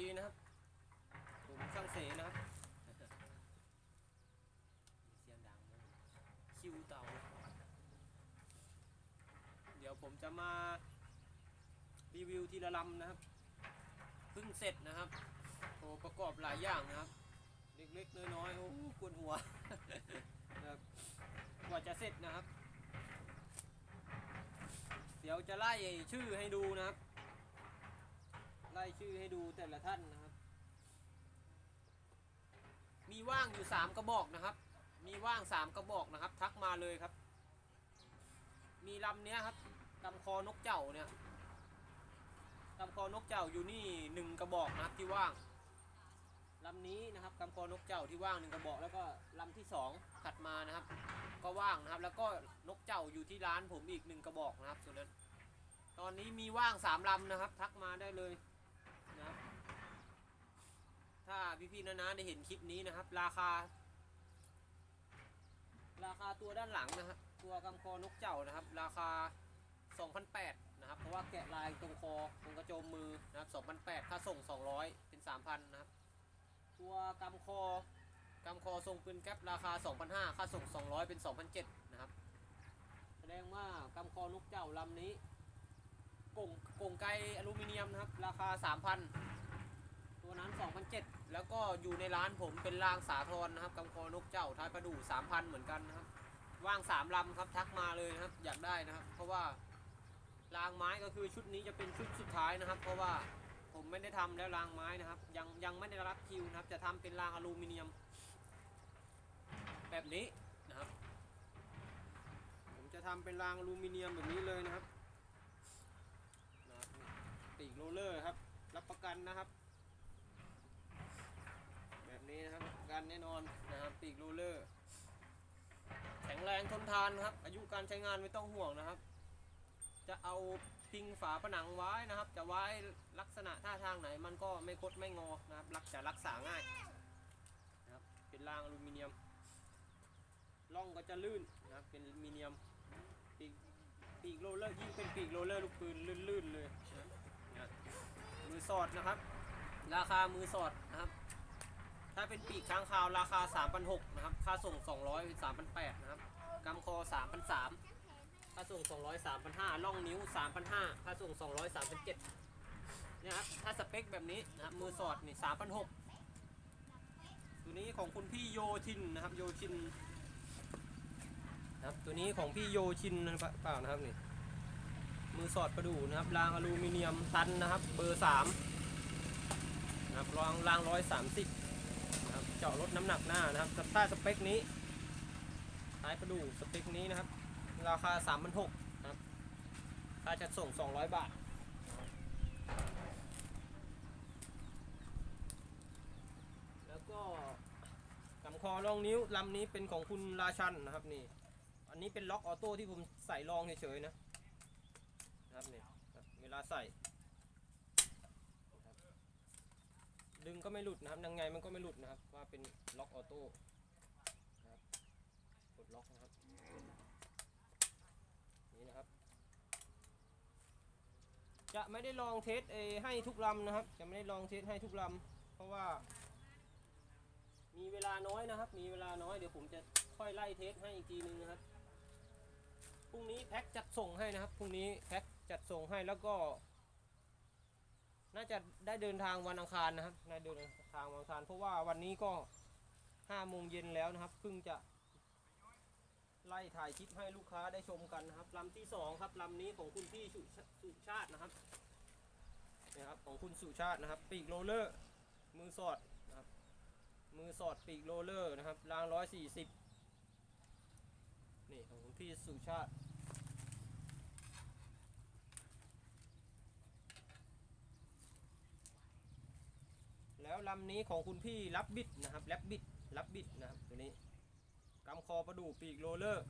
ดีนะครับผมช่างเสนะครับเสียงดังนะคิวเตาเดี๋ยวผมจะมารีวิวทีละลำนะครับเพิ่งเสร็จนะครับโอประกอบหลายอย่างนะครับ เล็กๆน้อยๆโอ้กวนหัวนะครับกว่าจะเสร็จนะครับ เดี๋ยวจะไล่ชื่อให้ดูนะครับ ชื่อให้ดูแต่ละท่านนะครับ มีว่างอยู่สามกระบอกนะครับ มีว่างสามกระบอกนะครับ ทักมาเลยครับ มีลำเนี้ยครับกำคอนกเจ้าเนี่ยกำคอนกเจ้าอยู่นี่หนึ่งกระบอกนะครับที่ว่างลำนี้นะครับกำคอนกเจ้าที่ว่างหนึ่งกระบอกแล้วก็ลำที่สองถัดมานะครับ ก็ว่างนะครับ แล้วก็นกเจ้าอยู่ที่ร้านผมอีกหนึ่งกระบอกนะครับส่วนนั้นตอนนี้มีว่างสามลำนะครับ ทักมาได้เลย ถ้าพี่ๆนานาได้เห็นคลิปนี้นะครับ ราคา ราคาตัวด้านหลังนะครับตัวกำคอนกเจ้านะครับ ราคา2,800นะครับ เพราะว่าแกะลายตรงคอตรงกระโจมมือนะครับ2,800ค่าส่ง 200 เป็น 3,000นะครับ ตัวกำคอกำคอทรงปืนแก๊ปราคา 2,500ค่าส่ง 200 เป็น2,700นะครับ แสดงว่ากำคอนกเจ้าลำนี้กงกงไกอลูมิเนียมนะครับ ราคา 3,000 ตัวนั้น2,007แล้วก็อยู่ในร้านผมเป็นรางสาทรนะครับกำคอนกเจ้าท้ายประดู่3,000 เหมือนกันนะครับ ว่าง3ลำครับทักมาเลยนะครับ อยากได้นะครับ เพราะว่ารางไม้ก็คือชุดนี้จะเป็นชุดสุดท้ายนะครับ เพราะว่าผมไม่ได้ทำแล้วรางไม้นะครับ ยังยังไม่ได้รับคิวนะครับ จะทำเป็นรางอลูมิเนียม แบบนี้นะครับ ผมจะทำเป็นรางอลูมิเนียมแบบนี้เลยนะครับนะครับปีกโรลเลอร์ครับ รับประกันนะครับ นี้นะครับกันแน่นอนนะครับปีกโรเลอร์แข็งแรงทนทานครับ อายุการใช้งานไม่ต้องห่วงนะครับ จะเอาพิงฝาผนังไว้นะครับ จะไว้ลักษณะท่าทางไหน มันก็ไม่คดไม่งอนะครับรักจะรักษาง่ายนะครับเป็นรางอลูมิเนียมล่องก็จะลื่นนะครับเป็นอลูมิเนียมปีกปีกโรลเลอร์ยิ่งเป็นปีกโรลเลอร์ลูกปืนลื่นๆเลยนะมือสอดนะครับ ราคามือสอดนะครับ ถ้าเป็นปีกค้างคาวราคา 3,600นะครับ ค่าส่ง 200เป็น3,800นะครับกำคอ 3,300ค่าส่ง 200 3,500ล่องนิ้ว 3,500ค่าส่ง 200 3,700นะครับ ถ้าสเปคแบบนี้นะครับ มือสอดนี่3,600ตัวนี้ของคุณพี่โยชินนะครับ โยชินนะครับ ตัวนี้ของพี่โยชินนะเปล่านะครับนี่ มือสอดประดูนะครับรางอลูมิเนียมตันนะครับ เบอร์3นะครับรางรางสิบ เจาะลดน้ำหนักหน้านะครับสต้าสเปคนี้ท้ายประดูสเปคนี้นะครับ ราคา3 6 0 0นะครับค่าจัดส่ง 200 บาท แล้วก็กำคอรองนิ้วลำนี้เป็นของคุณราชันนะครับนี่ อันนี้เป็นล็อกออโต้ที่ผมใส่รองเฉยๆนะ นะครับนี่ครับเวลาใส่นะครับ ดึงก็ไม่หลุดนะครับยังไงมันก็ไม่หลุดนะครับ ว่าเป็นล็อกออโต้นะครับกดล็อกนะครับ นี่นะครับ จะไม่ได้ลองเทสเอให้ทุกลำนะครับ จะไม่ได้ลองเทสให้ทุกลำเพราะว่า มีเวลาน้อยนะครับ มีเวลาน้อยเดี๋ยวผมจะค่อยไล่เทสให้อีกทีนึงนะครับพรุ่งนี้แพ็คจัดส่งให้นะครับพรุ่งนี้แพ็คจัดส่งให้แล้วก็ น่าจะได้เดินทางวันอังคารนะครับน่าเดินทางวันอังคารเพราะว่าวันนี้ก็ห้าโมงเย็นแล้วนะครับเพิ่งจะไล่ถ่ายคลิปให้ลูกค้าได้ชมกันนะครับลำที่สองครับลำนี้ของคุณพี่สุชสุชาตินะครับนี่ครับของคุณสุชาตินะครับ ปีกโรลเลอร์ มือสอดนะครับมือสอดปีกโรลเลอร์นะครับรางร้อยสี่สิบนี่ของคุณพี่สุชาติ แล้วลำนี้ของคุณพี่รับบิดนะครับแรบบิดรับบิดนะครับตัวนี้กำคอประดูปีกโรเลอร์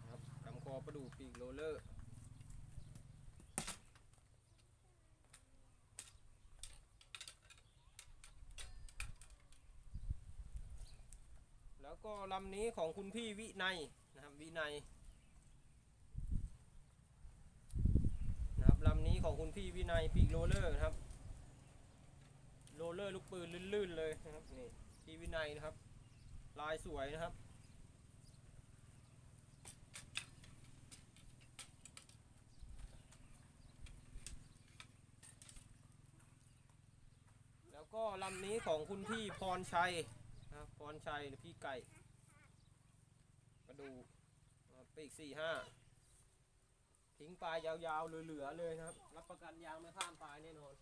นะครับกำคอประดูปีกโรเลอร์แล้วก็ลำนี้ของคุณพี่วินัยนะครับวินัยนะครับลำนี้ของคุณพี่วินัยปีกโรเลอร์นะครับ เลอร์ลูกปืนลื่นๆเลยนะครับนี่พี่วินัยนะครับ ลายสวยนะครับ แล้วก็ลำนี้ของคุณพี่พรชัยนะครับพรชัยหรือพี่ไก่กระดูกปีกสี่ห้าทิ้งปลายยาวๆเหลือๆเลยนะครับ รับประกันยางไม่ข้ามปลายแน่นอน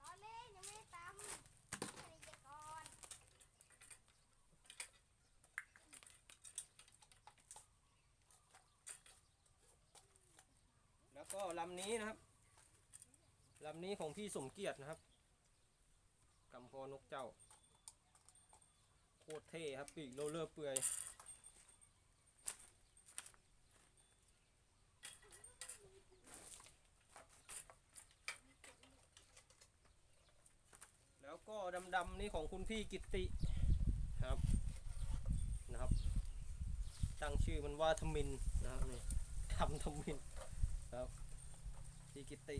ล้อเล่นยังไม่ได้ตำอันนี้จะก่อน แล้ว ก็ลำนี้นะครับลำนี้ของพี่สมเกียรตินะครับกำพอนกเจ้า โคตรเท่ครับปีกโรลเลอร์เปื่อยแล้วก็ดำๆนี่ของคุณพี่กิตติครับนะครับตั้งชื่อมันว่าทมินนะครับนี่ทำทมินครับ พี่กิติ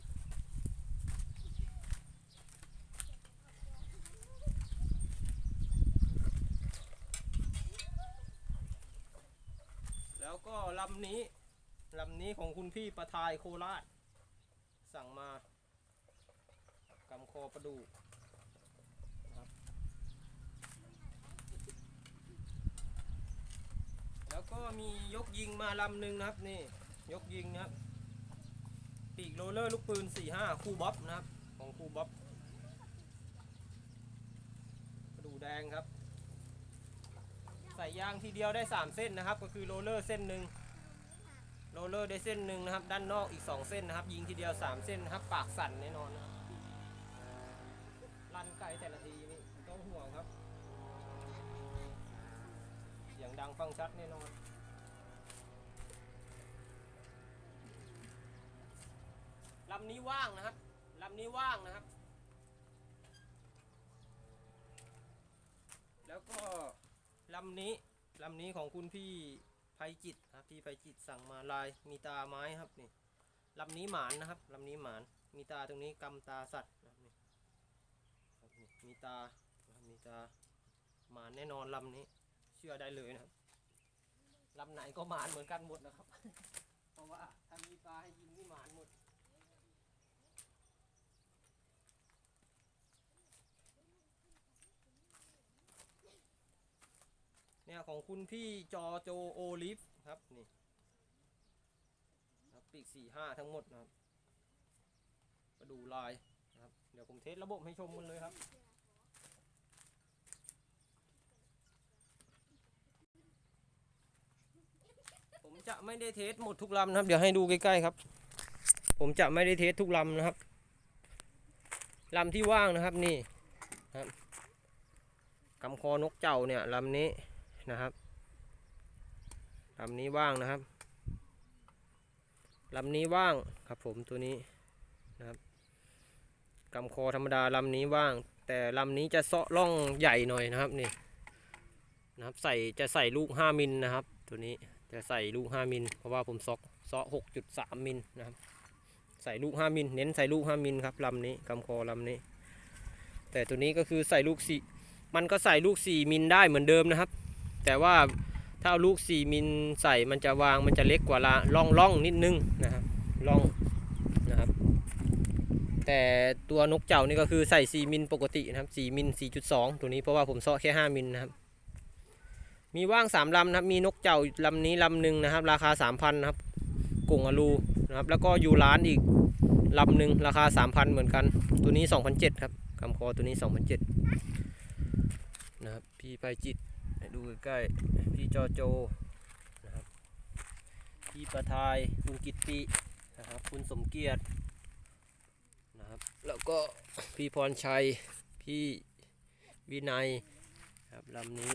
แล้วก็ลำนี้ลำนี้ของคุณพี่ประทายโคราช สั่งมากำคอประดูนะครับ แล้วก็มียกยิงมาลำหนึ่งนะครับนี่ ยกยิงนะครับ ปีกโรลเลอร์ลูกปืน 45 คู่บ๊อบนะครับ ของคู่บ๊อบกระดูแดงครับ ใส่ยางทีเดียวได้ 3 เส้นนะครับ ก็คือโรลเลอร์เส้นหนึ่งโรลเลอร์ได้เส้นหนึ่งนะครับ ด้านนอกอีก 2 เส้นนะครับ ยิงทีเดียว 3 เส้นนะครับ ปากสั่นแน่นอนนะรับลั่นไกลแต่ละทีนี่ต้องห่วงครับ เสียงดังฟังชัดแน่นอน ลำนี้ว่างนะครับลำนี้ว่างนะครับ แล้วก็ลำนี้ลำนี้ของคุณพี่ไพจิตครับพี่ไพจิตสั่งมาลายมีตาไม้ครับนี่ลำนี้หมานนะครับลำนี้หมาน มีตาตรงนี้กำตาสัตว์นะครับนี่มีตามีตาหมานแน่นอนลำนี้ เชื่อได้เลยนะครับลำไหนก็หมานเหมือนกันหมดนะครับ เพราะว่าถ้ามีตาให้ยิงนี่หมานหมด เนี่ย ของคุณพี่จอโจโอลิฟครับนี่ครับปีกสี่ห้าทั้งหมดนะครับมาดูลายนะครับ เดี๋ยวผมเทสระบบให้ชมกันเลยครับผมจะไม่ได้เทสหมดทุกลำนะครับ เดี๋ยวให้ดูใกล้ๆครับ ผมจะไม่ได้เทสทุกลำนะครับลำที่ว่างนะครับนี่ครับกำคอนกเจ้าเนี่ยลำนี้ นะครับลำนี้ว่างนะครับลำนี้ว่างครับผมตัวนี้นะครับกำคอธรรมดาลำนี้ว่าง แต่ลำนี้จะเซาะร่องใหญ่หน่อยนะครับนี่นะครับใส่จะใส่ลูก 5 มิลนะครับ ตัวนี้จะใส่ลูก 5 มิล เพราะว่าผมซอกเซาะ6.3 มิลนะครับ ใส่ลูก 5 มิล เน้นใส่ลูก 5 มิลครับลำนี้กำคอลำนี้ แต่ตัวนี้ก็คือใส่ลูกสี่มันก็ใส่ลูก 4 มิลได้เหมือนเดิมนะครับ แต่ว่าถ้าเอาลูก 4 มิลใส่มันจะวางมันจะเล็กกว่าละล่องล่องนิดนึงนะครับล่องนะครับ แต่ตัวนกเจ้านี่ก็คือใส่ 4 มิลปกตินะครับ 4 มิล 4.2 ตัวนี้เพราะว่าผมเซาะแค่ 5 มิลนะครับ มีว่าง 3ลำนะครับ มีนกเจ้าลำนี้ลำหนึ่งนะครับ ราคา 3,000นะครับกงอลูนะครับ แล้วก็ยูร้านอีกลำหนึ่งราคา 3,000 เหมือนกัน ตัวนี้ 2,007ครับคำคอตัวนี้ 2,007นะครับ พี่ไปจิต ดูใกล้ๆพี่จอโจนะครับพี่ประทายคุณกิตตินะครับคุณสมเกียรตินะครับแล้วก็พี่พรชัยพี่วินัยครับลำนี้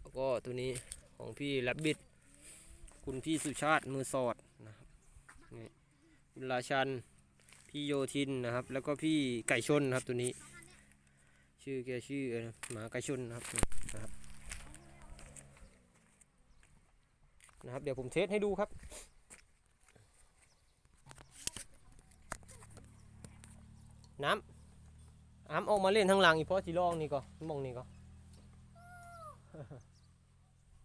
แล้วก็ตัวนี้ของพี่แรบบิดคุณพี่สุชาติมือสอดนะครับนี่คุณราชันพี่โยทินนะครับ แล้วก็พี่ไก่ชนนะครับตัวนี้ ชื่อแกชื่อนะหมาไก่ชนนะครับนะครับ นะครับ เดี๋ยวผมเทสให้ดูครับน้ำอาออกมาเล่นทางหลังอีกเพราะสิลองนี่ก็มองนี่ก็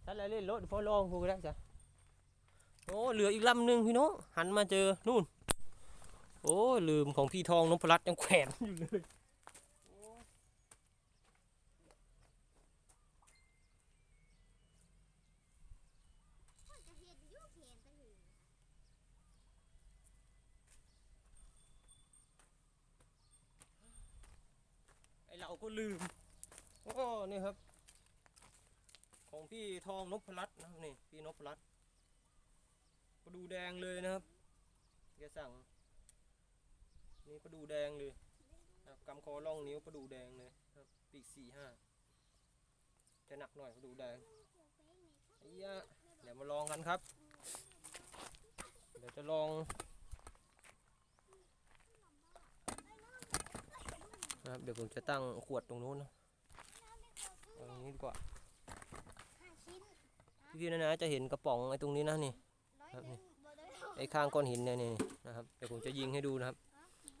ถ้าแล้วเล่นรถเพราะลองพูดก็ได้จ้ะโอ้เหลืออีกลำหนึ่งพี่น้องหันมาเจอนู่น โอ้ลืมของพี่ทองนพรัตน์ยังแขวนอยู่เลย มันจะเห็นอยุเห็นตั้งอยู่ ไอเรา ก็ลืมโอ้นี่ครับ ของพี่ทองนพรัตน์นะครับนี่พี่นพรัตน์ประดูแดงเลยนะครับแกสั่ง นี่ประดูแดงเลยนะครับกำคอล่องนิ้วประดูแดงเลยครับ ปีกสี่ห้าจะหนักหน่อยประดูแดงไอ้ยะเดี๋ยวมาลองกันครับ เดี๋ยวจะลอง นะครับ เดี๋ยวผมจะตั้งขวดตรงนู้นนะเอาตรงนี้ดีกว่าห้าชิ้นพี่ๆนะนะจะเห็นกระป๋องไอ้ตรงนี้นะนี่ ร้อยครับหนี่นึ่งบได้หรอกไอ้ข้างก้อนหินเนี่ยนี่นะครับเดี๋ยวผมจะยิงให้ดูนะครับ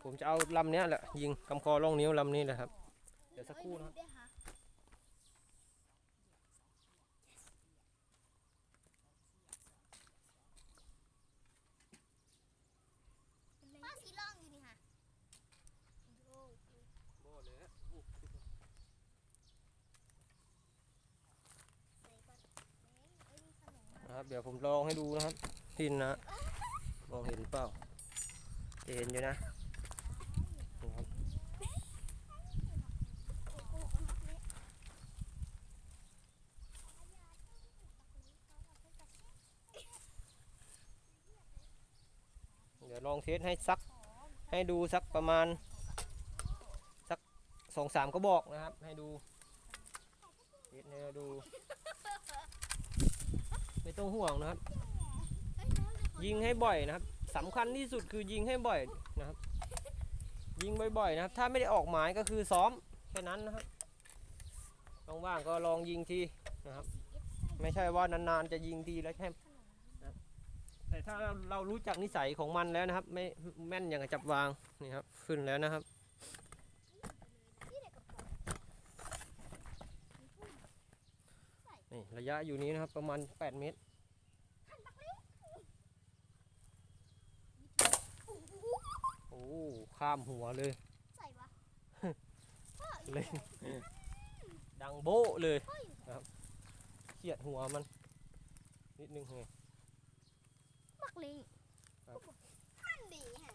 ผมจะเอาลำเนี้ยแหละยิงกำคอล่องนิ้วลำนี้แหละครับ เดี๋ยวสักครู่นะครับาป้าสีล่องอยู่นี่ค่ะโอ้ใส่ก่อนเอ้ยเอ้ยมีขนมมา นะครับ เดี๋ยวผมลองให้ดูนะครับพินนะมองเห็นเปล่าจะเห็นอยู่นะเดี๋ยวลองเทสให้สักให้ดูสักประมาณ สักสองสามกระบอกนะครับ ให้ดูเทสให้ดู ไม่ต้องห่วงนะครับ ยิงให้บ่อยนะครับสำคัญที่สุดคือยิงให้บ่อยนะครับ ยิงบ่อยๆนะครับ ถ้าไม่ได้ออกหมายก็คือซ้อมแค่นั้นนะครับว่างๆก็ลองยิงทีนะครับ ไม่ใช่ว่านานๆจะยิงทีแล้วแค่นะแต่ถ้าเราเรารู้จักนิสัยของมันแล้วนะครับ ไม่แม่นอย่างกับจับวางนี่ครับ ขึ้นแล้วนะครับ นี่เด็กกระป๋อง นี่ ระยะอยู่นี้นะครับ ประมาณ 8 เมตรโอ้โหโอ้ข้ามหัวเลยใส่ปะเลยดังโบ๊ะเลยเฮ้ยเฉียดหัวมัน นิดนึงไงมักลิงครับท่านดีฮะ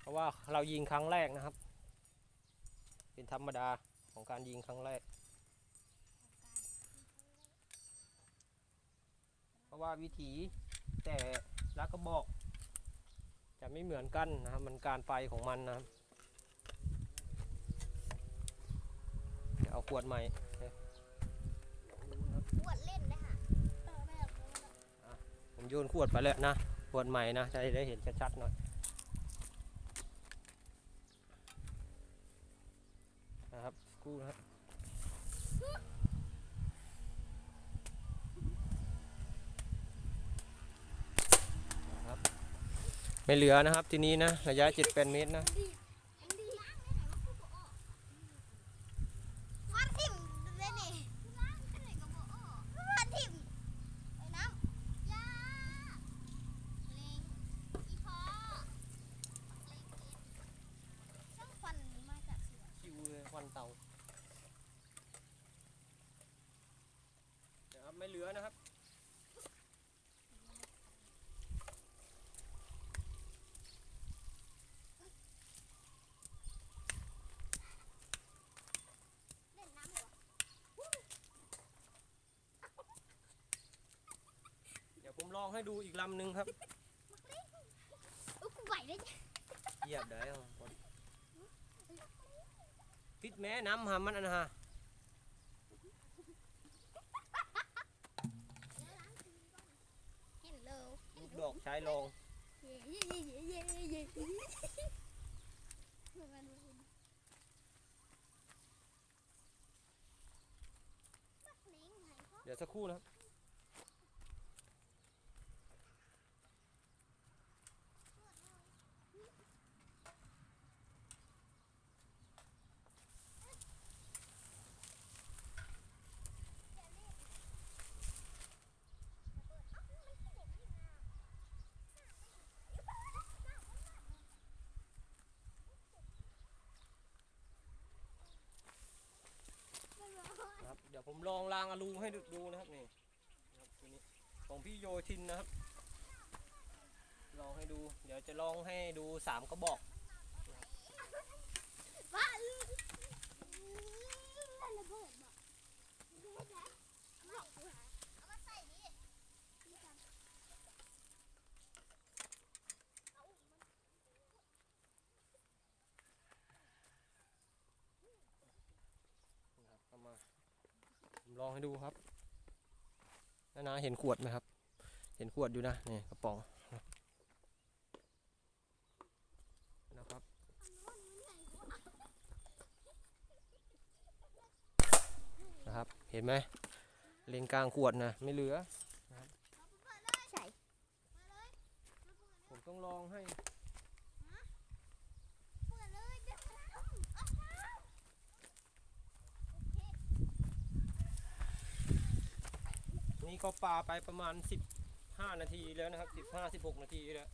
เพราะว่าเรายิงครั้งแรกนะครับ เป็นธรรมดาของการยิงครั้งแรก เพ ราะว่าวิถีแต่ละกระบอก จะไม่เหมือนกันนะครับมันการไปของมันนะครับเดี๋ยวเอาขวดใหม่ปวดเล่นเลยค่ะเออไม่อยากรู้แล้วผมโยนขวดไปแล้วนะขวดใหม่นะจะได้เห็นชัดๆหน่อยนะครับสักครู่นะครับนะครับ ไม่เหลือนะครับทีนี้นะระยะ 7 8 เมตรนะดีมันดีล้างได้ไหนวะกูบอกอ้อฟันทิ่มเลยนี่ล้างได้ไหนก็บอกอ้อฟันทิ่มไอ้น้ำยาเล็งอีพอเล็งเอ็ดช่างฟันมาจากเสือ คิวเลยควันเตานะครับไม่เหลือนะครับ เล่นน้ำเหรอ เดี๋ยวผมล องให้ดูอีกลำหนึ่งครับอุ๊ยกูไหวได้ไงเหยียบได้ครับผมพิษแม่น้ำหามันอันนะฮะเห็นเลยลูกดอกใช้ลองเย่เย่เย่เย่เย่เย่เย่มันมักเล้งไหนพ่อเดี๋ยวสักครู่นะครับ ยวผมลองรางอลูให้ดูนะครับนี่นะครับตัวนี้ของพี่โยทินนะครับ ลองให้ดู เดี๋ยวจะลองให้ดูสามกระบอกบ้าระเบิดบอกดูนะเอามาเอามาใส่ดินี่กันเอามัน นะครับเอามาผม ลองให้ดูครับนานาเห็นขวดไหมครับ เห็นขวดอยู่นะนี่กระป๋องนะครับอันโน้นมันใหญ่กว่านะครับ เห็นไหมเลนกลางขวดนะไม่เหลือใส่มาเลยผมต้องลองให้ เปิดเลยเดี๋ยวทำเอาทำโอเค นี่ก็ปลาไปประมาณ 15 นาทีแล้วนะครับ 15 16 นาทีแล้ว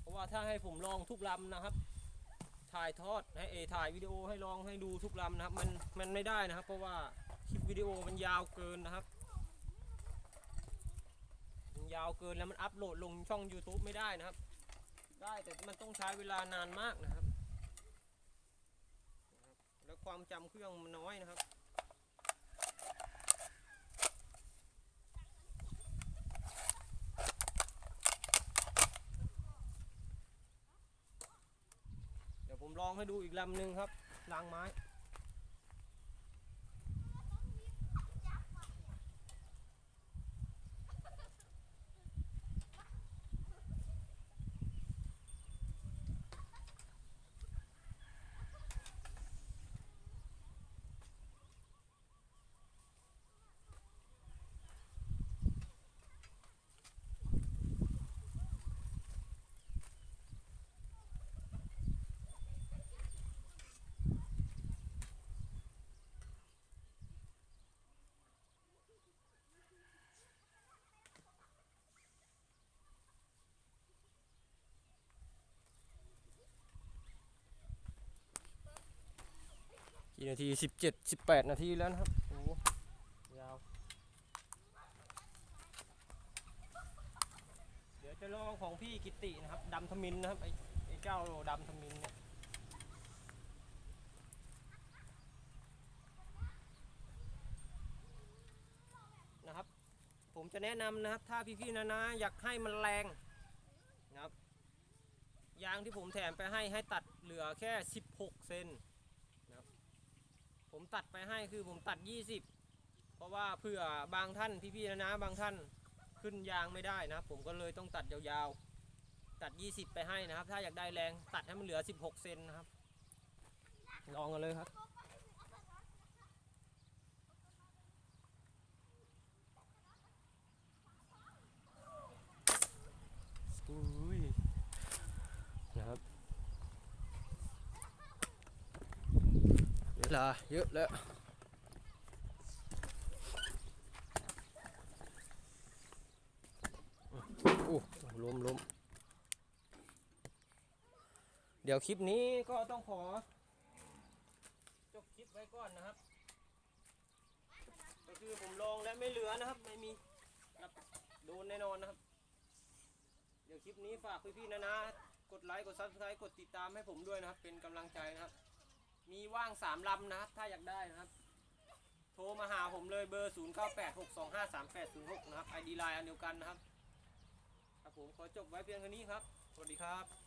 เพราะว่าถ้าให้ผมลองทุกลำนะครับ ถ่ายทอดให้เอถ่ายวิดีโอให้ลองให้ดูทุกลำนะครับ มันมันไม่ได้นะครับ เพราะว่าคลิปวิดีโอมันยาวเกินนะครับมันยาวเกินแล้วมันอัพโหลดลงช่อง YouTube ไม่ได้นะครับ ได้แต่มันต้องใช้เวลานานมากนะครับ แล้วความจำเครื่องมันน้อยนะครับ เดี๋ยวผมลอง ให้ดูอีกลำหนึ่งครับรางไม้ กี่นาที17 18นาทีแล้วนะครับโอ้ยาว เดี๋ยวจะลองของพี่กิตินะครับดำทมินนะครับไอ้ไอ้เจ้าดำทมินเนี่ยนะครับ ผมจะแนะนำนะครับ ถ้าพี่ๆนะนะอยากให้มันแรงนะครับยางที่ผมแถมไปให้ให้ตัดเหลือแค่ 16 เซน ผมตัดไปให้คือผมตัด 20 เพราะว่าเผื่อบางท่านพี่ๆนะนะบางท่านขึ้นยางไม่ได้นะ ผมก็เลยต้องตัดยาวๆ ตัด 20 ไปให้นะครับ ถ้าอยากได้แรงตัดให้มันเหลือ 16 เซนนะครับ ลองกันเลยครับอุ้ยนะครับ เว ลาเยอะแล้ว โอ้ล้มล้มเดี๋ยวคลิปนี้ก็ต้องขอ จบคลิปไว้ก่อนนะครับ ก็คือผมลองแล้วไม่เหลือนะครับ ไม่มีรับโดนแน่นอนนะครับ เดี๋ยวคลิปนี้ฝากพี่ๆนะนะ กดไลค์ กดซับสไครต์กดติดตามให้ผมด้วยนะครับ เป็นกำลังใจนะครับ มีว่างสามลำนะครับ ถ้าอยากได้นะครับ โทรมาหาผมเลยเบอร์ 0 9 8 6 2 5 3 8 0 6 นะครับไอดีไลน์อันเดียวกันนะครับครับผมขอจบไว้เพียงเท่านี้ครับ สวัสดีครับ